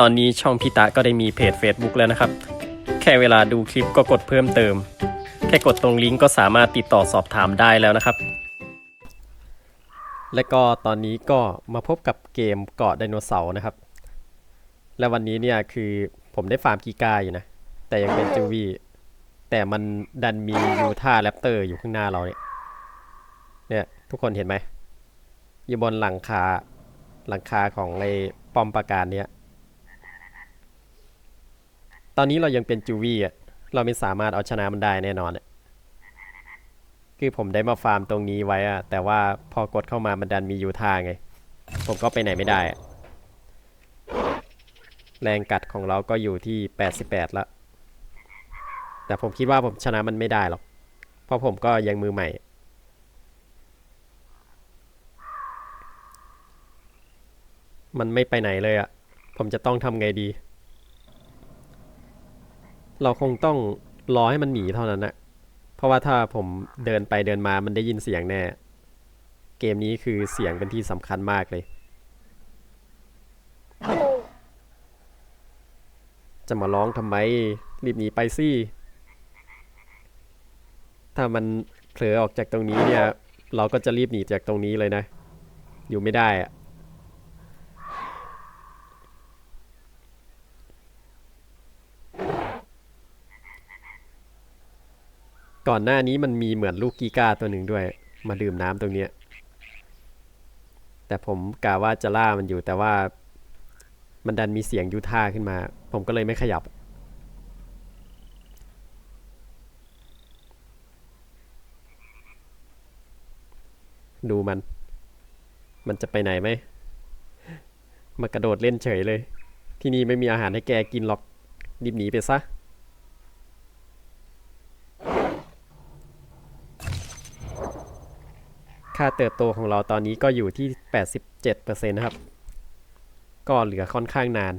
ตอนนี้ช่องพิตะก็ได้มีเพจ Facebook แล้วนะครับ แค่เวลาดูคลิปก็กดเพิ่มเติม แค่กดตรงลิงก์ก็สามารถติดต่อสอบถามได้แล้วนะครับ และก็ตอนนี้ก็มาพบกับเกมเกาะไดโนเสาร์นะครับ และวันนี้เนี่ยคือผมได้ฟาร์มกีกาอยู่นะ แต่ยังเป็นจูวีแต่มันดันมียูท่าแรปเตอร์อยู่ข้างหน้าเราเนี่ยเนี่ยทุกคนเห็นไหมอยู่บนหลังคาหลังคาของไอ้ป้อมปราการเนี้ย ตอนนี้เรายังเป็นจูวี่อะ เราไม่สามารถเอาชนะมันได้แน่นอนอะคือผมได้มาฟาร์มตรงนี้ไว้อะ แต่ว่าพอกดเข้ามามันดันมียูทาไง ผมก็ไปไหนไม่ได้อะแรงกัดของเราก็อยู่ที่ 88 แล้ว แต่ผมคิดว่าผมชนะมันไม่ได้หรอก เพราะผมก็ยังมือใหม่ มันไม่ไปไหนเลยอะ ผมจะต้องทำไงดี เราคงต้องรอให้มันหนีเท่านั้นนะเพราะว่าถ้าผมเดินไปเดินมามันได้ยินเสียงแน่ เกมนี้คือเสียงเป็นที่สำคัญมากเลย จะมาร้องทำไม รีบหนีไปสิ ถ้ามันเผลอออกจากตรงนี้เนี่ย เราก็จะรีบหนีจากตรงนี้เลยนะ อยู่ไม่ได้อะ ก่อนหน้านี้มันมีเหมือนลูกกีกาตัวหนึ่งด้วย มาดื่มน้ำตรงเนี้ย แต่ผมกะว่าจะล่ามันอยู่แต่ว่า มันดันมีเสียงยูท่าขึ้นมา ผมก็เลยไม่ขยับ ดูมัน มันจะไปไหนไหมมากระโดดเล่นเฉยเลย ที่นี่ไม่มีอาหารให้แกกินหรอกรีบหนีไปซะ ค่าเติบโตของเราตอนนี้ก็อยู่ที่ 87%นะครับ ก็เหลือค่อนข้างนาน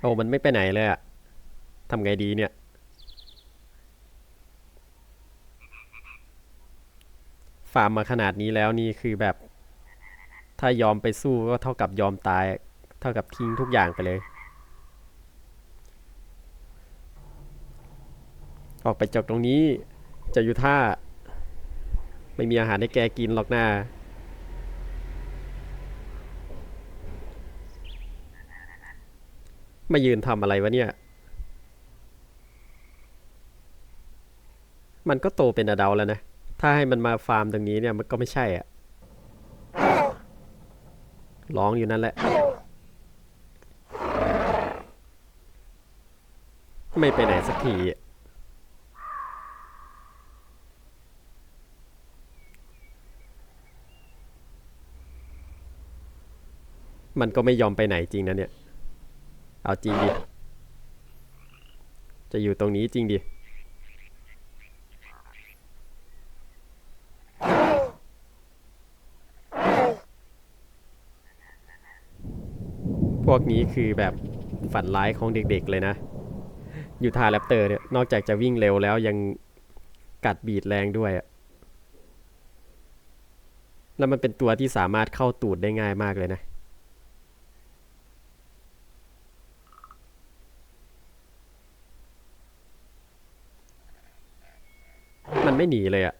โอ้มันไม่ไปไหนเลยอะทำไงดีเนี่ย ฟาร์มมาขนาดนี้แล้วนี่คือแบบ ถ้ายอมไปสู้ก็เท่ากับยอมตาย เท่ากับทิ้งทุกอย่างไปเลย ออกไปจากตรงนี้ จะอยู่ท่า ไม่มีอาหารให้แกกินหรอกหน้ามายืนทำอะไรวะเนี่ย มันก็โตเป็นอดัลแล้วนะ ถ้าให้มันมาฟาร์มตรงนี้เนี่ยมันก็ไม่ใช่อะร้องอยู่นั่นแหละไม่ไปไหนสักทีอะ มันก็ไม่ยอมไปไหนจริงนะเนี่ย เอาจริงดิ จะอยู่ตรงนี้จริงดิ พวกนี้คือแบบฝันร้ายของเด็กๆเลยนะ อยู่ทาแรปเตอร์เนี่ย นอกจากจะวิ่งเร็วแล้วยังกัดบีดแรงด้วยอะแล้วมันเป็นตัวที่สามารถเข้าตูดได้ง่ายมากเลยนะ ไม่หนีเลยอะ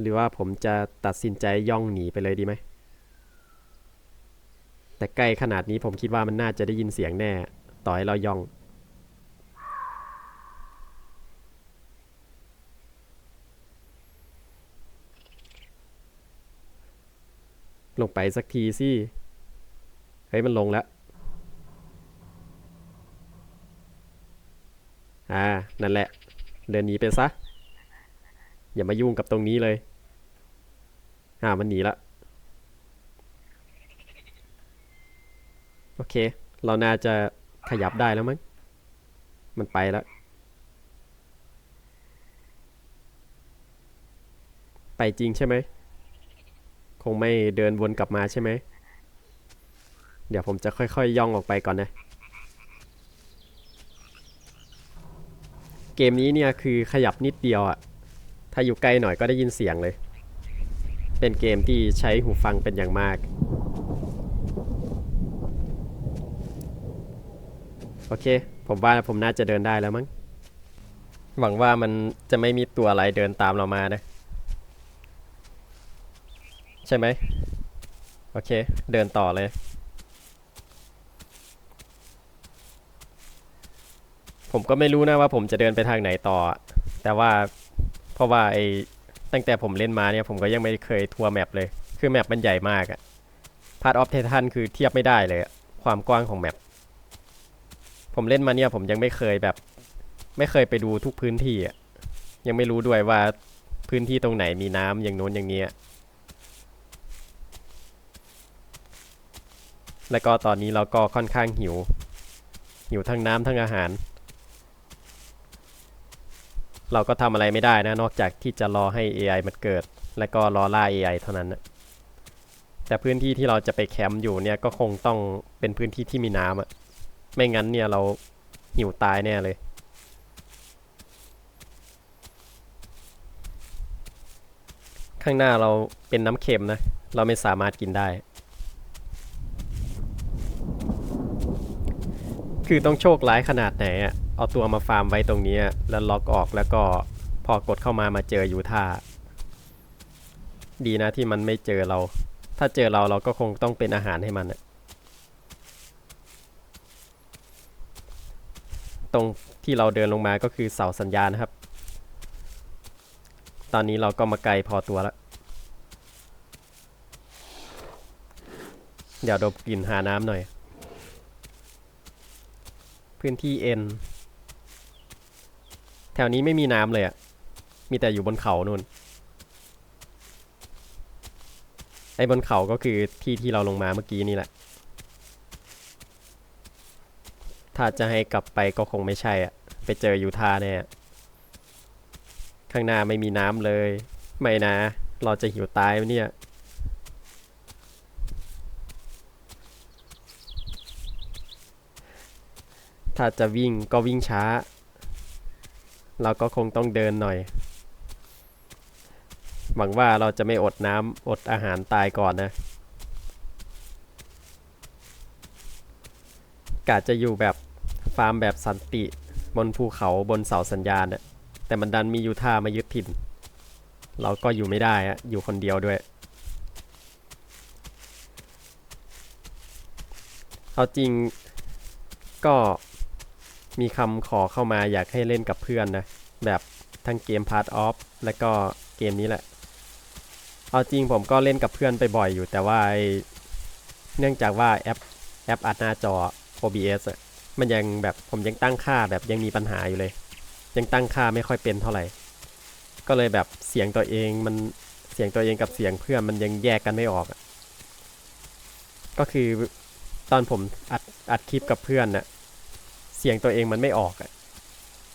หรือว่าผมจะตัดสินใจย่องหนีไปเลยดีไหม แต่ใกล้ขนาดนี้ผมคิดว่ามันน่าจะได้ยินเสียงแน่ ต่อให้เราย่อง ลงไปสักทีสิ เฮ้ยมันลงแล้ว อ่า นั่นแหละ เดินหนีไปซะ อย่ามายุ่งกับตรงนี้เลย อ่า มันหนีละ โอเค เราน่าจะขยับได้แล้วมั้ง มันไปแล้ว ไปจริงใช่ไหม คงไม่เดินวนกลับมาใช่ไหม เดี๋ยวผมจะค่อยๆย่องออกไปก่อนนะ เกมนี้เนี่ยคือขยับนิดเดียวอะถ้าอยู่ใกล้หน่อยก็ได้ยินเสียงเลย เป็นเกมที่ใช้หูฟังเป็นอย่างมาก โอเค ผมว่าผมน่าจะเดินได้แล้วมั้ง หวังว่ามันจะไม่มีตัวอะไรเดินตามเรามานะ ใช่ไหม โอเค เดินต่อเลย ผมก็ไม่รู้นะว่าผมจะเดินไปทางไหนต่อ แต่ว่าเพราะว่าไอ้ตั้งแต่ผมเล่นมาเนี่ยผมก็ยังไม่เคยทัวร์แมปเลย คือแมปมันใหญ่มากอะพาร์ทออฟเททันคือเทียบไม่ได้เลยความกว้างของแมปผมเล่นมาเนี่ยผมยังไม่เคยแบบ ไม่เคยไปดูทุกพื้นที่อะยังไม่รู้ด้วยว่าพื้นที่ตรงไหนมีน้ำอย่างโน้นอย่างเนี้ยแล้วก็ตอนนี้เราก็ค่อนข้างหิว หิวทั้งน้ำทั้งอาหาร เราก็ทำอะไรไม่ได้นะ นอกจากที่จะรอให้ AI มันเกิด แล้วก็รอล่า AI เท่านั้นนะแต่พื้นที่ที่เราจะไปแคมป์อยู่เนี่ยก็คงต้องเป็นพื้นที่ที่มีน้ำอะไม่งั้นเนี่ยเราหิวตายแน่เลย ข้างหน้าเราเป็นน้ำเค็มนะ เราไม่สามารถกินได้ คือต้องโชคร้ายขนาดไหนอะ เอาตัวมาฟาร์มไว้ตรงนี้ แล้วล็อกออกแล้วก็พอกดเข้ามามาเจอยูท่า ดีนะที่มันไม่เจอเรา ถ้าเจอเราเราก็คงต้องเป็นอาหารให้มันตรงที่เราเดินลงมาก็คือเสาสัญญาณนะครับ ตอนนี้เราก็มาไกลพอตัวแล้วเดี๋ยวดมกลิ่นหาน้ำหน่อย พื้นที่เอ็น แถวนี้ไม่มีน้ำเลยอะ่ะมีแต่อยู่บนเขานู่น ไอ้บนเขาก็คือที่ที่เราลงมาเมื่อกี้นี่แหละ ถ้าจะให้กลับไปก็คงไม่ใช่อะ่ะไปเจออยูทาแน่ข้างหน้าไม่มีน้ำเลย ไม่นะ เราจะหิวตายไหมเนี่ยถ้าจะวิ่งก็วิ่งช้า เราก็คงต้องเดินหน่อย หวังว่าเราจะไม่อดน้ำอดอาหารตายก่อนนะกาจะอยู่แบบฟาร์มแบบสันติ บนภูเขาบนเสาสัญญาณน่ะแต่มันดันมียูท่ามายึดถิ่น เราก็อยู่ไม่ได้อะอยู่คนเดียวด้วย เอาจริงก็ มีคำขอเข้ามาอยากให้เล่นกับเพื่อนนะ แบบทั้งเกม Part of และก็เกมนี้แหละ เอาจริงผมก็เล่นกับเพื่อนไปบ่อยอยู่แต่ว่าเนื่องจากว่าแอปแอปอัดหน้าจอ OBS อะมันยังแบบผมยังตั้งค่าแบบยังมีปัญหาอยู่เลย ยังตั้งค่าไม่ค่อยเป็นเท่าไหร่ ก็เลยแบบเสียงตัวเองมันเสียงตัวเองกับเสียงเพื่อนมันยังแยกกันไม่ออกก็คือตอนผมอัดอัดคลิปกับเพื่อนน่ะ เสียงตัวเองมันไม่ออกอะ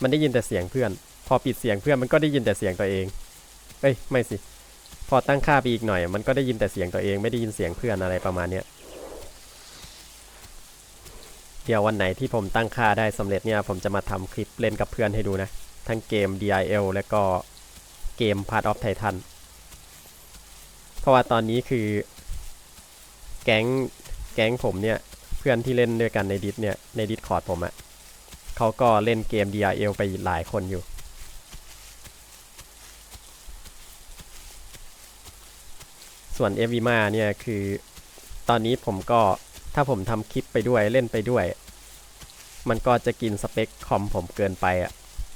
มันได้ยินแต่เสียงเพื่อน พอปิดเสียงเพื่อนมันก็ได้ยินแต่เสียงตัวเองเอ้ยไม่สิ พอตั้งค่าไปอีกหน่อย มันก็ได้ยินแต่เสียงตัวเองไม่ได้ยินเสียงเพื่อนอะไรประมาณเนี้ยเดี๋ยววันไหนที่ผมตั้งค่าได้สำเร็จเนี่ย ผมจะมาทำคลิปเล่นกับเพื่อนให้ดูนะ ทั้งเกม DIL และก็เกม Part of Titan เพราะว่าตอนนี้คือ แก๊งแก๊งผมเนี่ย เพื่อนที่เล่นด้วยกันในดิสเนี่ยในดิสคอร์ดผมอะ่ะ เขาก็เล่นเกม DRL ไปหลายคนอยู่ส่วน e v m a เนี่ยคือตอนนี้ผมก็ถ้าผมทำคลิปไปด้วยเล่นไปด้วย มันก็จะกินสเปคคอมผมเกินไปอะ่ะ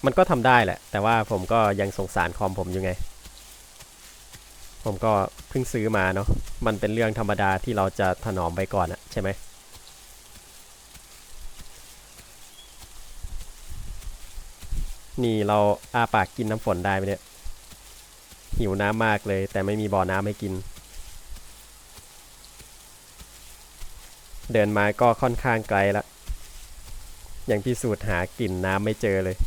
มันก็ทำได้แหละ แต่ว่าผมก็ยังสงสารคอมผมอยู่ไง ผมก็เพิ่งซื้อมาเนาะมันเป็นเรื่องธรรมดาที่เราจะถนอมไปก่อนอะใช่ไหม นี่เราอาปากกินน้ำฝนได้ไหมเนี่ย หิวน้ำมากเลย แต่ไม่มีบ่อน้ำให้กิน เดินมาก็ค่อนข้างไกลละ ยังพิสูจน์หากลิ่นน้ำไม่เจอเลย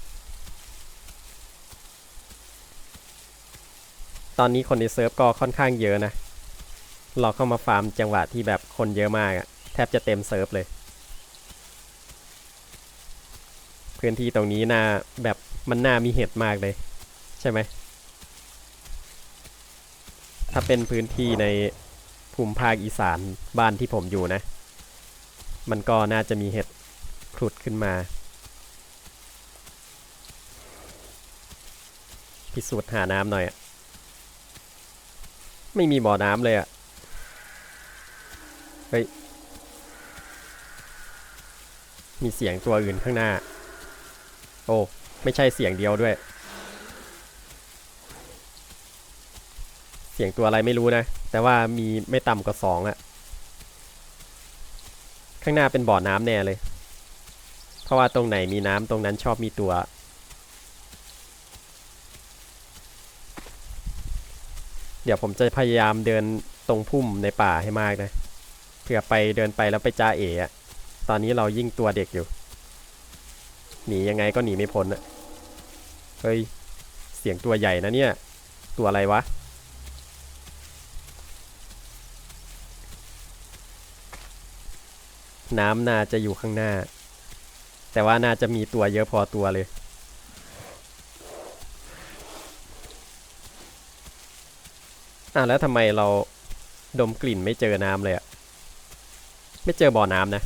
ตอนนี้คนในเซิร์ฟก็ค่อนข้างเยอะนะ เราเข้ามาฟาร์มจังหวะที่แบบคนเยอะมากอะแทบจะเต็มเซิร์ฟเลยพื้นที่ตรงนี้น่าแบบ มันน่ามีเห็ดมากเลย ใช่ไหม ถ้าเป็นพื้นที่ในภูมิภาคอีสานบ้านที่ผมอยู่นะ มันก็น่าจะมีเห็ดครุดขึ้นมา พิสูจน์หาน้ำหน่อยอะไม่มีบ่อน้ำเลยอะเฮ้ย มีเสียงตัวอื่นข้างหน้า โอ้ ไม่ใช่เสียงเดียวด้วย เสียงตัวอะไรไม่รู้นะ แต่ว่ามีไม่ต่ำกว่าสองอะข้างหน้าเป็นบ่อน้ำแน่เลย เพราะว่าตรงไหนมีน้ำตรงนั้นชอบมีตัว เดี๋ยวผมจะพยายามเดินตรงพุ่มในป่าให้มากนะ เผื่อไปเดินไปแล้วไปจ้าเอ๋อตอนนี้เรายิ่งตัวเด็กอยู่ หนียังไงก็หนีไม่พ้นอะเฮ้ย เสียงตัวใหญ่นะเนี่ย ตัวอะไรวะ น้ำน่าจะอยู่ข้างหน้า แต่ว่าน่าจะมีตัวเยอะพอตัวเลย อะแล้วทำไมเราดมกลิ่นไม่เจอน้ำเลยอะไม่เจอบ่อน้ำนะ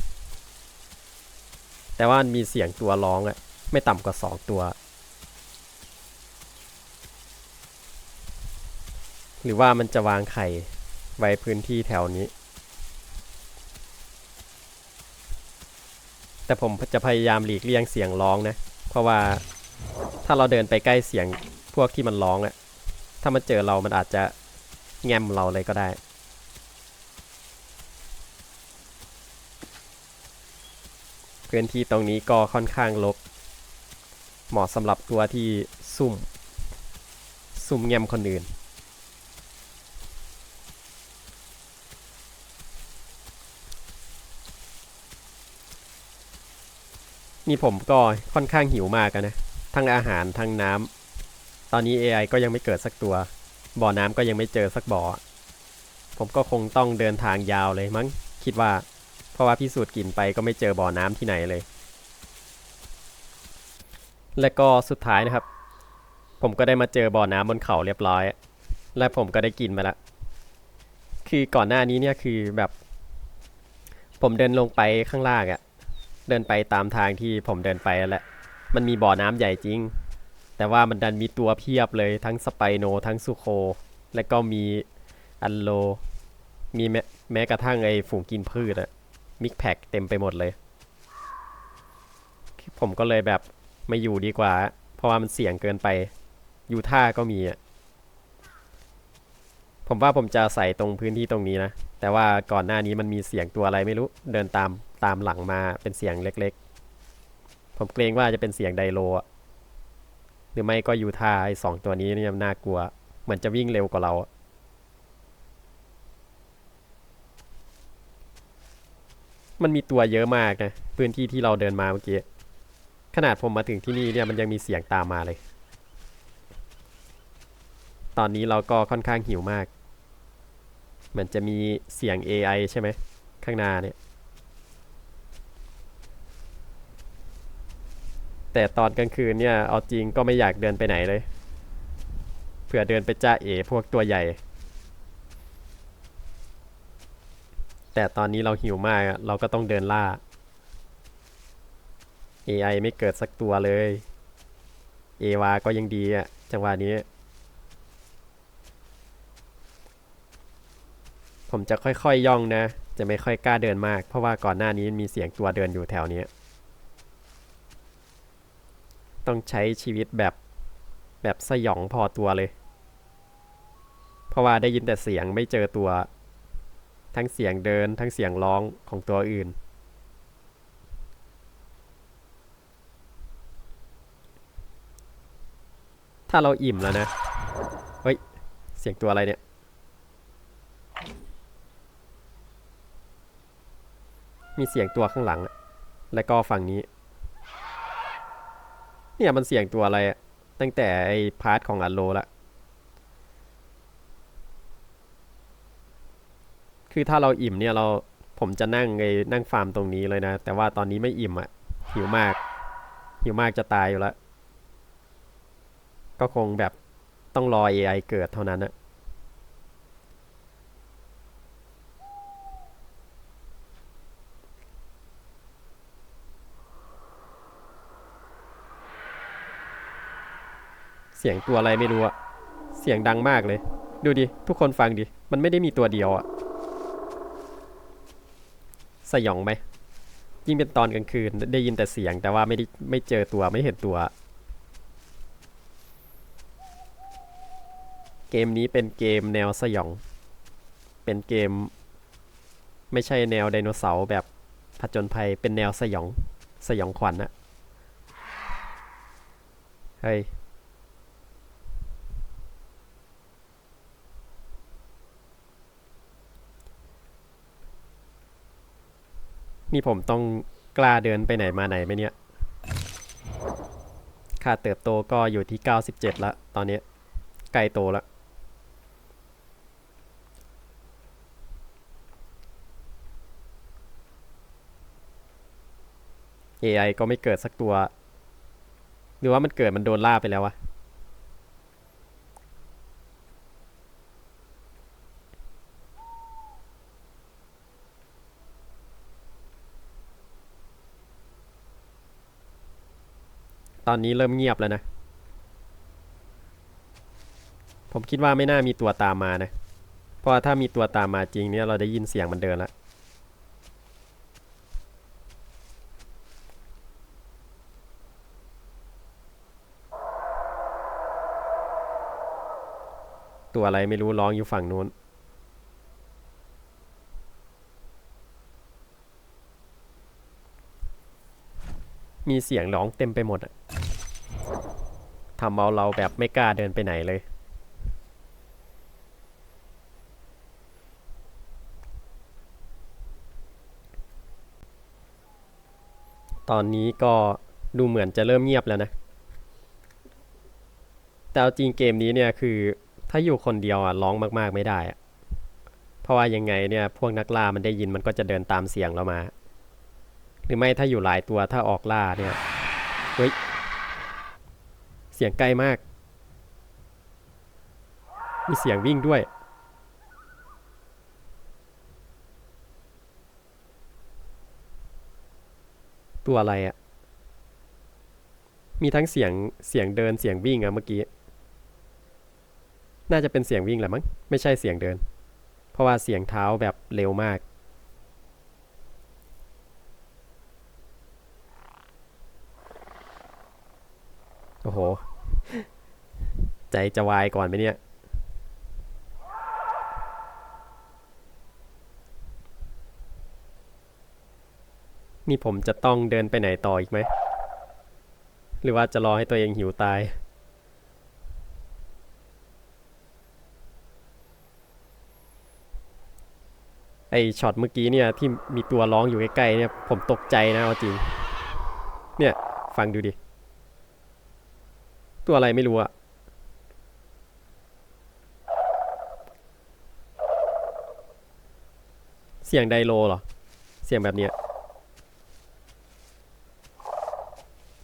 แต่ว่ามีเสียงตัวร้องอะไม่ต่ำกว่าสองตัว หรือว่ามันจะวางไข่ไว้พื้นที่แถวนี้ แต่ผมจะพยายามหลีกเลี่ยงเสียงร้องนะ เพราะว่าถ้าเราเดินไปใกล้เสียงพวกที่มันร้องอะถ้ามันเจอเรามันอาจจะแง้มเราเลยก็ได้ พื้นที่ตรงนี้ก็ค่อนข้างรกเหมาะสำหรับตัวที่ซุ่ม ซุ่มแงมคนอื่น นี่ผมก็ค่อนข้างหิวมากนะ ทั้งอาหารทั้งน้ำ ตอนนี้ AI ก็ยังไม่เกิดสักตัว บ่อน้ำก็ยังไม่เจอสักบ่อ ผมก็คงต้องเดินทางยาวเลยมั้ง คิดว่า เพราะว่าพิสูจน์กลิ่นไปก็ไม่เจอบ่อน้ำที่ไหนเลย และก็สุดท้ายนะครับ ผมก็ได้มาเจอบ่อน้ำบนเขาเรียบร้อย และผมก็ได้กินมาล้วคือก่อนหน้านี้เนี่ยคือแบบ ผมเดินลงไปข้างล่างอะเดินไปตามทางที่ผมเดินไปแหละมันมีบ่อน้ำใหญ่จริง แต่ว่ามันดันมีตัวเพียบเลยทั้งสไปโนทั้งสุโค และก็มีอันโล มีแม้แม้กระทั่งไอ้ฝูงกินพืชอะ มิกแพคเต็มไปหมดเลย ผมก็เลยแบบไม่อยู่ดีกว่า เพราะว่ามันเสี่ยงเกินไป ยูท่าก็มีอะผมว่าผมจะใส่ตรงพื้นที่ตรงนี้นะ แต่ว่าก่อนหน้านี้มันมีเสียงตัวอะไรไม่รู้ เดินตามตามหลังมาเป็นเสียงเล็กๆ ผมเกรงว่าจะเป็นเสียงไดโลหรือไม่ก็ยูท่าไอ้สองตัวนี้เนี่ยน่ากลัว เหมือนจะวิ่งเร็วกว่าเราอะ มันมีตัวเยอะมากนะ พื้นที่ที่เราเดินมาเมื่อกี้ ขนาดผมมาถึงที่นี่เนี่ยมันยังมีเสียงตามมาเลย ตอนนี้เราก็ค่อนข้างหิวมากเหมือนจะมีเสียง AI ใช่ไหม ข้างหน้าเนี่ย แต่ตอนกลางคืนเนี่ย เอาจริงก็ไม่อยากเดินไปไหนเลย เผื่อเดินไปจ้าเอพวกตัวใหญ่ แต่ตอนนี้เราหิวมากเราก็ต้องเดินล่า AI ไม่เกิดสักตัวเลย เอวาก็ยังดีอะจังหวะนี้ ผมจะค่อยๆย่องนะ จะไม่ค่อยกล้าเดินมาก เพราะว่าก่อนหน้านี้มีเสียงตัวเดินอยู่แถวนี้ ต้องใช้ชีวิตแบบแบบสยองพอตัวเลย เพราะว่าได้ยินแต่เสียงไม่เจอตัว ทั้งเสียงเดินทั้งเสียงร้องของตัวอื่น ถ้าเราอิ่มแล้วนะ เฮ้ย เสียงตัวอะไรเนี่ย มีเสียงตัวข้างหลัง และก็ฝั่งนี้ เนี่ยมันเสียงตัวอะไรอะตั้งแต่ไอ้พาร์ทของอัลโลละ คือถ้าเราอิ่มเนี่ยเราผมจะนั่งไงนั่งฟาร์มตรงนี้เลยนะ แต่ว่าตอนนี้ไม่อิ่มอะ่ะ หิวมาก หิวมากจะตายอยู่แล้ว ก็คงแบบต้องรอ AI เกิดเท่านั้นนะเสียงตัวอะไรไม่รู้อะเสียงดังมากเลย ดูดิ ทุกคนฟังดิ มันไม่ได้มีตัวเดียวอะ สยองไหมยิ่งเป็นตอนกลางคืนได้ยินแต่เสียงแต่ว่าไม่ได้ไม่เจอตัวไม่เห็นตัว เกมนี้เป็นเกมแนวสยอง เป็นเกม ไม่ใช่แนวไดโนเสาร์แบบผจญภัยเป็นแนวสยอง สยองขวัญอะเฮ้ย นี่ผมต้องกล้าเดินไปไหนมาไหนไหมเนี่ย ค่าเติบโตก็อยู่ที่ 97ล้วตอนนี้ใกล้โตแล้ว AI ก็ไม่เกิดสักตัว หรือว่ามันเกิดมันโดนล่าไปแล้ววะ อนนี้เริ่มเงียบแล้วนะ ผมคิดว่าไม่น่ามีตัวตามมานะ เพราะถ้ามีตัวตามมาจริงเนี่ยเราได้ยินเสียงมันเดินล้วตัวอะไรไม่รู้ร้องอยู่ฝั่งนู้น มีเสียงร้องเต็มไปหมดอะ ทำเอาเราแบบไม่กล้าเดินไปไหนเลย ตอนนี้ก็ดูเหมือนจะเริ่มเงียบแล้วนะ แต่จริงเกมนี้เนี่ยคือถ้าอยู่คนเดียวอะร้องมากๆไม่ได้อะเพราะว่ายังไงเนี่ยพวกนักล่ามันได้ยินมันก็จะเดินตามเสียงเรามา หรือไม่ถ้าอยู่หลายตัวถ้าออกล่าเนี่ยเฮ้ย สียงไกลมาก มีเสียงวิ่งด้วย ตัวอะไรอะมีทั้งเสียงเสียงเดินเสียงวิ่งอะเมื่อกี้ น่าจะเป็นเสียงวิ่งแหละมั้ง ไม่ใช่เสียงเดิน เพราะว่าเสียงเท้าแบบเร็วมากโอ้โห ใจจะวายก่อนไหมเนี่ยนี่ผมจะต้องเดินไปไหนต่ออีกไหม หรือว่าจะรอให้ตัวเองหิวตาย ไอช็อตเมื่อกี้เนี่ยที่มีตัวร้องอยู่ใกล้ๆเนี่ยผมตกใจนะเอาจริง เนี่ย ฟังดูดิ ตัวอะไรไม่รู้อะ สียงไดโลเหรอ เสียงแบบเนี้ย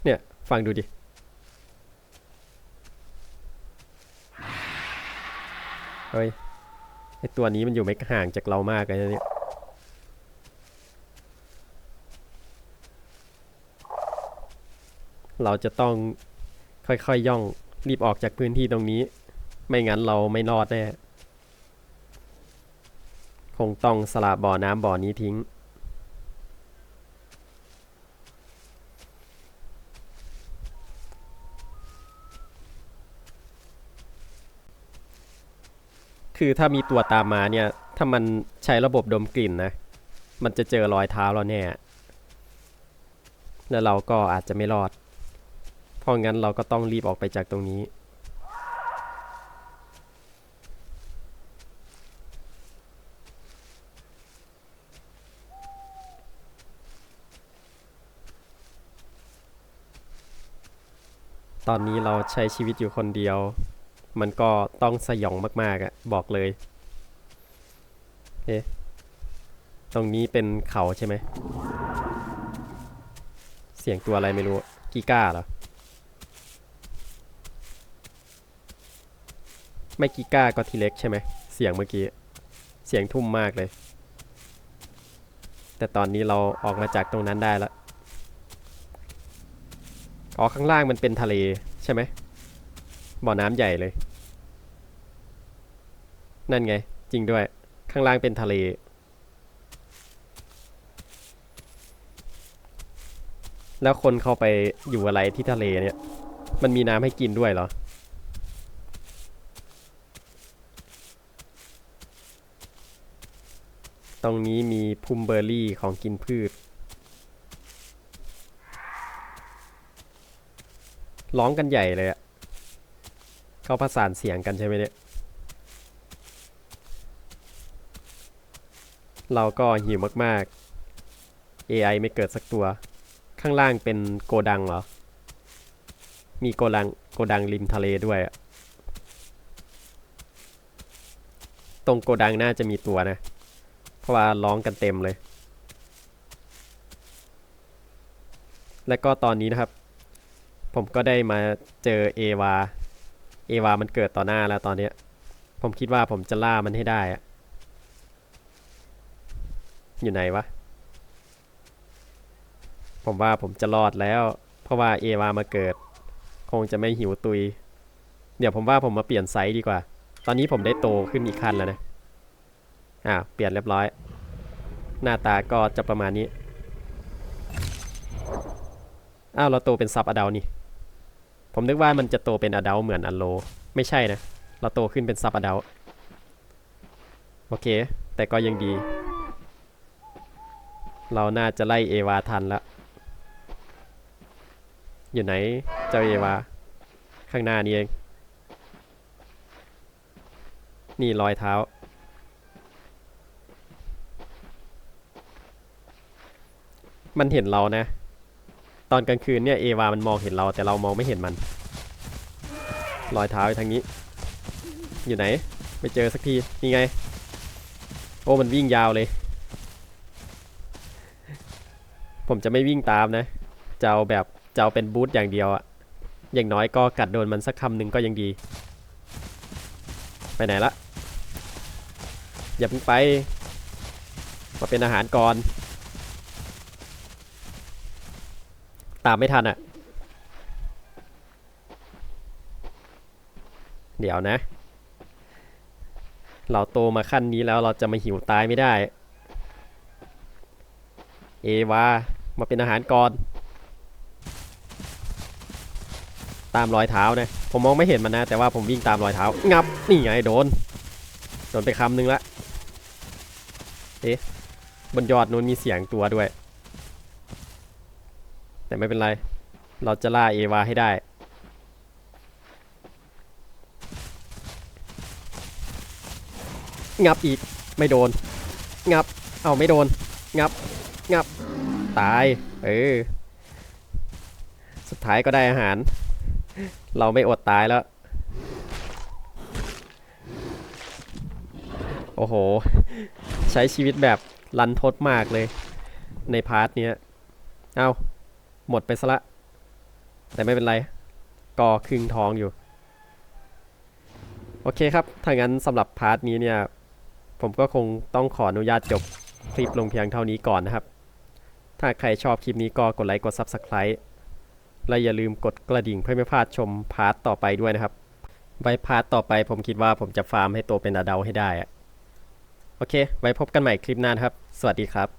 เนี่ย ฟังดูดิ เฮ้ย ไอตัวนี้มันอยู่ไม่ห่างจากเรามากเลยนะเนี่ย เราจะต้องค่อยๆยย่องรีบออกจากพื้นที่ตรงนี้ ไม่งั้นเราไม่รอดแน่ คงต้องสละบ่อน้ำบ่อนี้ทิ้ง คือถ้ามีตัวตามมาเนี่ย ถ้ามันใช้ระบบดมกลิ่นนะ มันจะเจอรอยเท้าเราแน่แล้วเราก็อาจจะไม่รอด เพราะงั้นเราก็ต้องรีบออกไปจากตรงนี้ ตอนนี้เราใช้ชีวิตอยู่คนเดียว มันก็ต้องสยองมากๆอะบอกเลยเอ๊ะตรงนี้เป็นเขาใช่ไหม เสียงตัวอะไรไม่รู้ กีก้าเหรอ ไม่กีก้าก็ทีเล็กใช่ไหม เสียงเมื่อกี้ เสียงทุ่มมากเลย แต่ตอนนี้เราออกมาจากตรงนั้นได้แล้ว อ๋อข้างล่างมันเป็นทะเลใช่ไหมบ่อน้ำใหญ่เลย นั่นไง จริงด้วย ข้างล่างเป็นทะเล แล้วคนเข้าไปอยู่อะไรที่ทะเลเนี่ย มันมีน้ำให้กินด้วยเหรอ ตรงนี้มีพุมเบอร์รี่ของกินพืช ร้องกันใหญ่เลยอะเขาประสานเสียงกันใช่ไหมเนี่ย เราก็หิวมากๆ AI ไม่เกิดสักตัว ข้างล่างเป็นโกดังเหรอ มีโกดังโกดังริมทะเลด้วยอะตรงโกดังน่าจะมีตัวนะ เพราะว่าร้องกันเต็มเลย และก็ตอนนี้นะครับ ผมก็ได้มาเจอเอวา เอวามันเกิดต่อหน้าแล้วตอนเนี้ย ผมคิดว่าผมจะล่ามันให้ได้อะอยู่ไหนวะ ผมว่าผมจะรอดแล้ว เพราะว่าเอวามาเกิด คงจะไม่หิวตุย เดี๋ยวผมว่าผมมาเปลี่ยนไซส์ดีกว่า ตอนนี้ผมได้โตขึ้นอีกขั้นแล้วนะ อ่า เปลี่ยนเรียบร้อย หน้าตาก็จะประมาณนี้ อ้าว เราโตเป็นซับอดัลนี่ ผมนึกว่ามันจะโตเป็นอดัลเหมือนอันโล ไม่ใช่นะ เราโตขึ้นเป็นซับอดัลโอเค แต่ก็ยังดี เราน่าจะไล่เอวาทันแล้ว อยู่ไหนเจ้าเอวา ข้างหน้านี่เอง นี่รอยเท้า มันเห็นเรานะ ตอนกลางคืนเนี่ยเอวามันมองเห็นเราแต่เรามองไม่เห็นมัน รอยเท้าอยู่ทางนี้ อยู่ไหน ไม่เจอสักที นี่ไง โอ้มันวิ่งยาวเลย ผมจะไม่วิ่งตามนะ จะเอาแบบจะเอาเป็นบูทอย่างเดียวอะอย่างน้อยก็กัดโดนมันสักคำหนึ่งก็ยังดี ไปไหนละ อย่าเพิ่งไป มาเป็นอาหารก่อน ตามไม่ทันอะเดี๋ยวนะ เราโตมาขั้นนี้แล้วเราจะมาหิวตายไม่ได้ เอวา มาเป็นอาหารก่อน ตามรอยเท้านะ ผมมองไม่เห็นมันนะ แต่ว่าผมวิ่งตามรอยเท้า งับ นี่ไงโดน โดนไปคำหนึ่งละ เอ๊ะ บนยอดนู้นมีเสียงตัวด้วย แต่ไม่เป็นไร เราจะล่าเอวาให้ได้ งับอีก ไม่โดน งับ เอาไม่โดน งับ งับ ตาย เออ สุดท้ายก็ได้อาหาร เราไม่อดตายแล้ว โอ้โห ใช้ชีวิตแบบรันทดมากเลย ในพาร์ทเนี้ย เอา หมดไปซะละ แต่ไม่เป็นไรก็ครึ่งท้องอยู่ โอเคครับ ถ้างั้นสำหรับพาร์ทนี้เนี่ย ผมก็คงต้องขออนุญาตจบคลิปลงเพียงเท่านี้ก่อนนะครับ ถ้าใครชอบคลิปนี้ก็กดไลค์กด Subscribe และอย่าลืมกดกระดิ่งเพื่อไม่พลาดชมพาร์ทต่อไปด้วยนะครับไว้พาร์ทต่อไปผมคิดว่าผมจะฟาร์มให้โตเป็นอดัลให้ได้อะโอเค ไว้พบกันใหม่คลิปหน้านครับ สวัสดีครับ